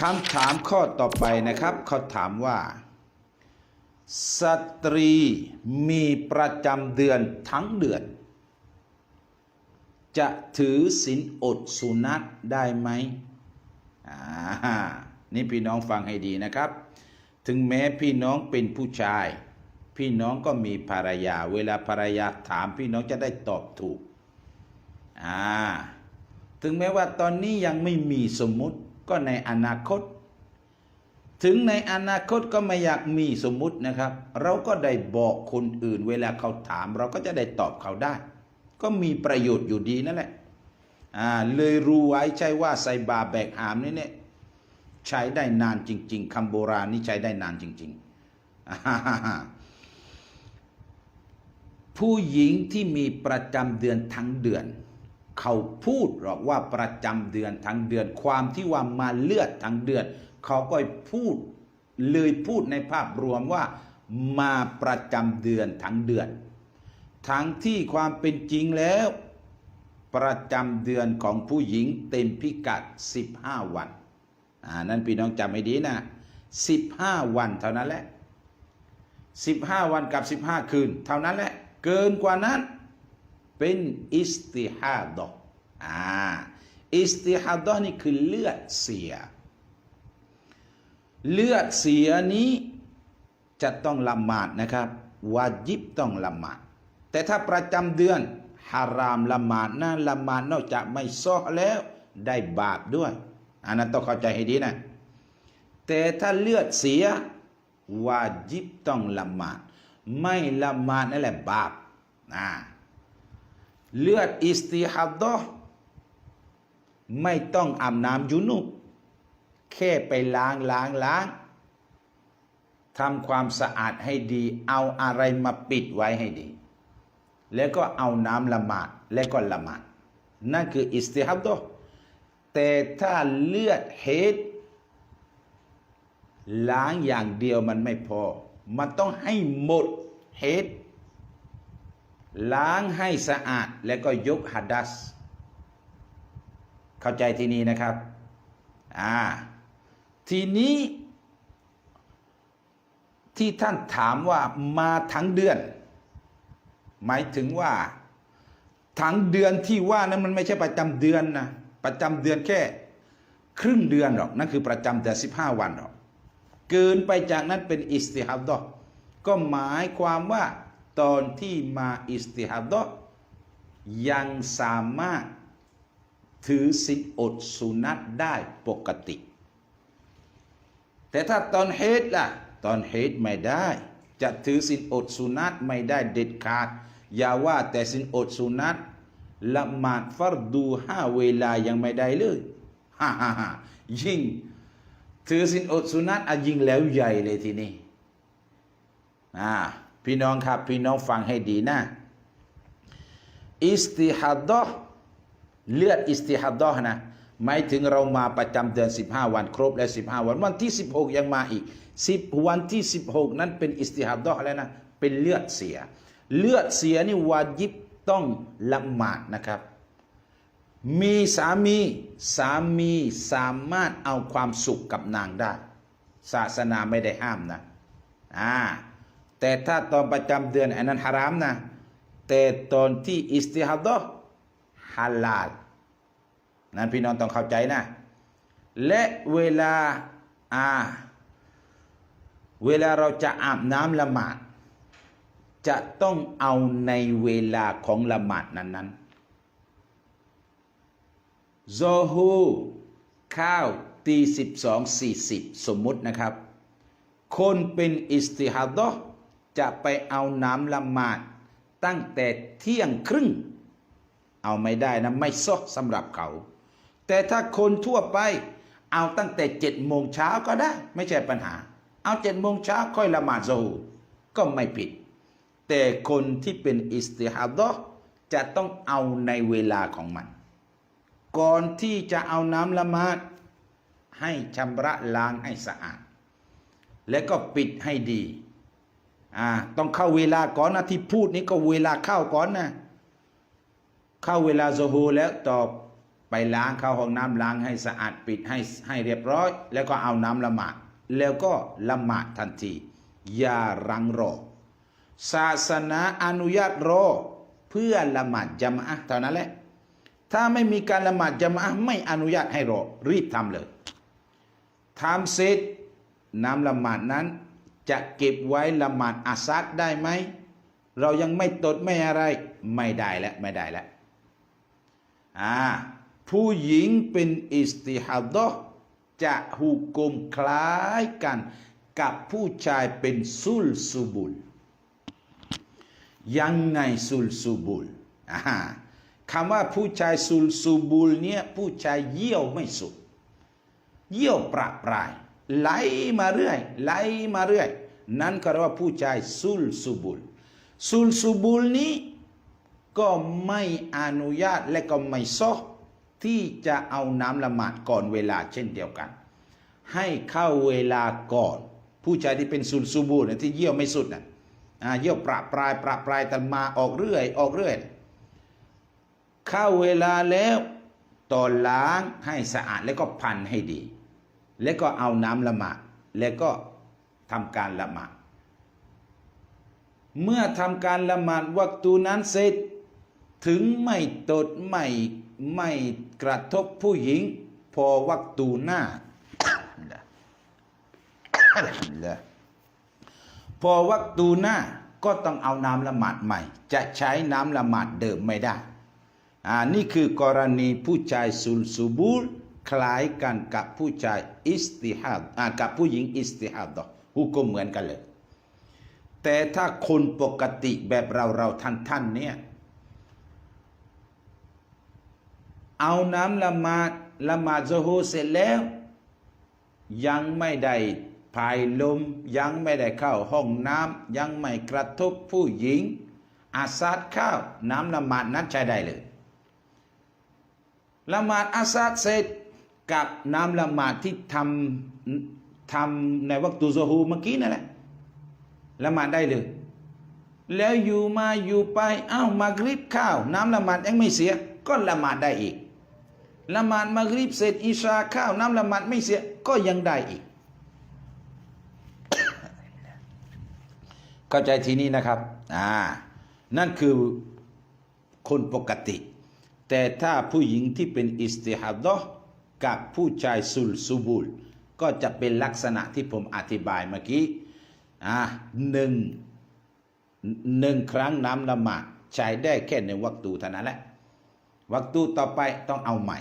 คำถามข้อต่อไปนะครับเขาถามว่า สตรีมีประจำเดือนทั้งเดือน จะถือศีลอดสุนัตได้ไหมอ่านี่พี่น้องฟังให้ดีนะครับ ถึงแม้พี่น้องเป็นผู้ชาย พี่น้องก็มีภรรยา เวลาภรรยาถามพี่น้องจะได้ตอบถูกอ่าถึงแม้ว่าตอนนี้ยังไม่มีสมมุติ ก็ในอนาคต ถึงในอนาคตก็ไม่อยากมีสมมุตินะครับ เราก็ได้บอกคนอื่น เวลาเขาถาม เราก็จะได้ตอบเขาได้ ก็มีประโยชน์อยู่ดีนั่นแหละอ่าเลยรู้ไว้ใช่ว่าใส่บาแบกหามนี่เนี่ยใช้ได้นานจริง ๆคำโบราณนี่ใช้ได้นานจริง ๆ ผู้หญิงที่มีประจำเดือนทั้งเดือน เขาพูดหรอกว่าประจำเดือนทั้งเดือน ความที่ว่ามาเลือดทั้งเดือน เขาก็พูดเลยพูดในภาพรวมว่ามาประจำเดือนทั้งเดือน ทั้งที่ความเป็นจริงแล้ว ประจำเดือนของผู้หญิงเต็มพิกัด 15 วันอ่านั่นพี่น้องจำให้ดีนะ 15 วันเท่านั้นแหละ 15 วันกับ 15 คืน เท่านั้นแหละ เกินกว่านั้น เป็นอิสติฮาดะอ่าอิสติฮาดะนี่คือเลือดเสีย เลือดเสียนี้จะต้องละหมาดนะครับวาจิบต้องละหมาด แต่ถ้าประจำเดือนฮารามละหมาดนะละหมาดนอกจากไม่ซ้อแล้วได้บาปด้วย อันนั้นต้องเข้าใจให้ดีนะ แต่ถ้าเลือดเสียวาจิบต้องละหมาด ไม่ละหมาดนั่นแหละบาปอ่า เลือดอิสติฮัดดะห์ไม่ต้องอาบน้ำยุนุบแค่ไปล้างล้างล้างทำความสะอาดให้ดี เอาอะไรมาปิดไว้ให้ดี แล้วก็เอาน้ำละหมาดแล้วก็ละหมาด นั่นคืออิสติฮัดดะห์แต่ถ้าเลือดเฮดล้างอย่างเดียวมันไม่พอ มันต้องให้หมดเฮด ล้างให้สะอาดแล้วก็ยกฮัดดัส เข้าใจที่นี้นะครับ อ่า ทีนี้ ที่ท่านถามว่ามาทั้งเดือน หมายถึงว่าทั้งเดือนที่ว่านั้นมันไม่ใช่ประจำเดือนนะ ประจำเดือนแค่ ครึ่งเดือนหรอกนั่นคือประจำเดือน15วันหรอกเกินไปจากนั้นเป็นอิสติฮัดดะห์ก็หมายความว่า ตอนที่มาอิสติฮัดะยังสามารถถือสินอดสุนัตได้ปกติ แต่ถ้าตอนเฮดล่ะ ตอนเฮดไม่ได้ จะถือสินอดสุนัตไม่ได้เด็ดขาด อย่าว่าแต่สินอดสุนัตละหมาดฟัรดูห้าเวลายังไม่ได้เลยฮ่าฮ่าฮ่ายิ่งถือสินอดสุนัตอะยิ่งแล้วใหญ่เลยทีนี้อ่า พี่น้องครับ พี่น้องฟังให้ดีนะอิสติฮัดดเลือดอิสติฮัดดนะหมายถึงเรามาประจำเดือน 15 วันครบแล้ว 15 วัน วันที่ 16 ยังมาอีก 10 วันที่ 16 นั้นเป็นอิสติฮัดดะห์แล้วนะเป็นเลือดเสีย เลือดเสียนี่วาจิบต้องละหมาดนะครับ มีสามีสามีสามารถเอาความสุขกับนางได้ ศาสนาไม่ได้ห้ามนะอ่า แต่ถ้าตอนประจำเดือนอันนั้นฮารามนะ แต่ตอนที่อิสติฮัดะฮาลาลนั้นพี่น้องต้องเข้าใจนะ และเวลาอ่าเวลาเราจะอาบน้ำละหมาด จะต้องเอาในเวลาของละหมาดนั้นๆโซฮูข้าวตีสิบสองสี่สิบสมมุตินะครับ คนเป็นอิสติฮัดะ จะไปเอาน้ำละหมาด ตั้งแต่เที่ยงครึ่ง เอาไม่ได้นะไม่ซอกสำหรับเขา แต่ถ้าคนทั่วไปเอาตั้งแต่เจ็ดโมงเช้าก็ได้ ไม่ใช่ปัญหา เอาเจ็ดโมงเช้าค่อยละหมาดซูก็ไม่ผิด แต่คนที่เป็นอิสติฮัดะจะต้องเอาในเวลาของมัน ก่อนที่จะเอาน้ำละหมาด ให้ชำระล้างให้สะอาด และก็ปิดให้ดี อ่าต้องเข้าเวลาก่อนนะที่พูดนี้ก็เวลาเข้าก่อนนะเข้าเวลาโซฮูแล้วตอบไปล้างเข้าห้องน้ำล้างให้สะอาดปิดให้ให้เรียบร้อย แล้วก็เอาน้ำละหมาดแล้วก็ละหมาดทันที อย่ารังรอ ศาสนาอนุญาตรอ เพื่อละหมาดจามะอะเท่านั้นแหละ ถ้าไม่มีการละหมาดจามะอะไม่อนุญาตให้รอ รีบทำเลยทำเสร็จน้ำละหมาดนั้น จะเก็บไว้ละหมาดอาซัดได้ไหม เรายังไม่ตดไม่อะไร ไม่ได้แล้วไม่ได้แล้วอ่าผู้หญิงเป็นอิสติฮัดะจะหุกลมคล้ายกันกับผู้ชายเป็นซุลซูบุล ยังไงซุลซูบุลคำว่าผู้ชายซุลซูบุลเนี่ยผู้ชายเยี่ยวไม่สุดเยี่ยวประปราย ไหลมาเรื่อยไหลมาเรื่อย นั่นก็เรียกว่าผู้ชายซุลซูบุลซุลซูบุลนี้ก็ไม่อนุญาตและก็ไม่ซอที่จะเอาน้ำละหมาดก่อนเวลาเช่นเดียวกัน ให้เข้าเวลาก่อน ผู้ชายที่เป็นซุลซูบูลที่เยี่ยวไม่สุดนะอ่าเยี่ยวประปรายประปรายแต่มาออกเรื่อย ออกเรื่อย เข้าเวลาแล้วต่อล้างให้สะอาดแล้วก็พันให้ดี แล้วก็เอาน้ำละหมาดแล้วก็ทำการละหมาดเมื่อทำการละหมาดวักตูนั้นเสร็จ ถึงไม่ตดไม่ไม่กระทบผู้หญิง พอวักตูหน้าพอวักตูหน้าก็ต้องเอาน้ำละหมาดใหม่ จะใช้น้ำละหมาดเดิมไม่ได้อ่านี่คือกรณีผู้ชายซุลซูบูล คล้ายกันกับผู้ชายอิสติฮัดอ่ากับผู้หญิงอิสติฮัดฮุกก็เหมือนกันเลย แต่ถ้าคนปกติแบบเราเราท่านท่านเนี่ยเอาน้ำละมาดละมาดโซโฮเสร็จแล้ว ยังไม่ได้พายลม ยังไม่ได้เข้าห้องน้ำยังไม่กระทบผู้หญิง อาซาดข้าวน้ำละหมาดนั้นใช้ได้เลยละหมาดอาซาดเสร็จ กับน้ำละหมาดที่ทำทำในวัตุโซฮูเมื่อกี้นั่นแหละละหมาดได้เลย แล้วอยู่มาอยู่ไปอ้าวมากริบข้าว น้ำละหมาดยังไม่เสีย ก็ละหมาดได้อีกละหมาดมากริบเสร็จอิชาข้าวน้ำละหมาดไม่เสียก็ยังได้อีก เข้าใจทีนี้นะครับอ่านั่นคือคนปกติ แต่ถ้าผู้หญิงที่เป็นอิสติฮัดะห์ กับผู้ชายซุลซูบูลก็จะเป็นลักษณะที่ผมอธิบายเมื่อกี้อ่าหนึ่งหนึ่งครั้งน้ำละหมาดใช้ได้แค่ในวัตตูเท่านั้นแหละวัตตูต่อไปต้องเอาใหม่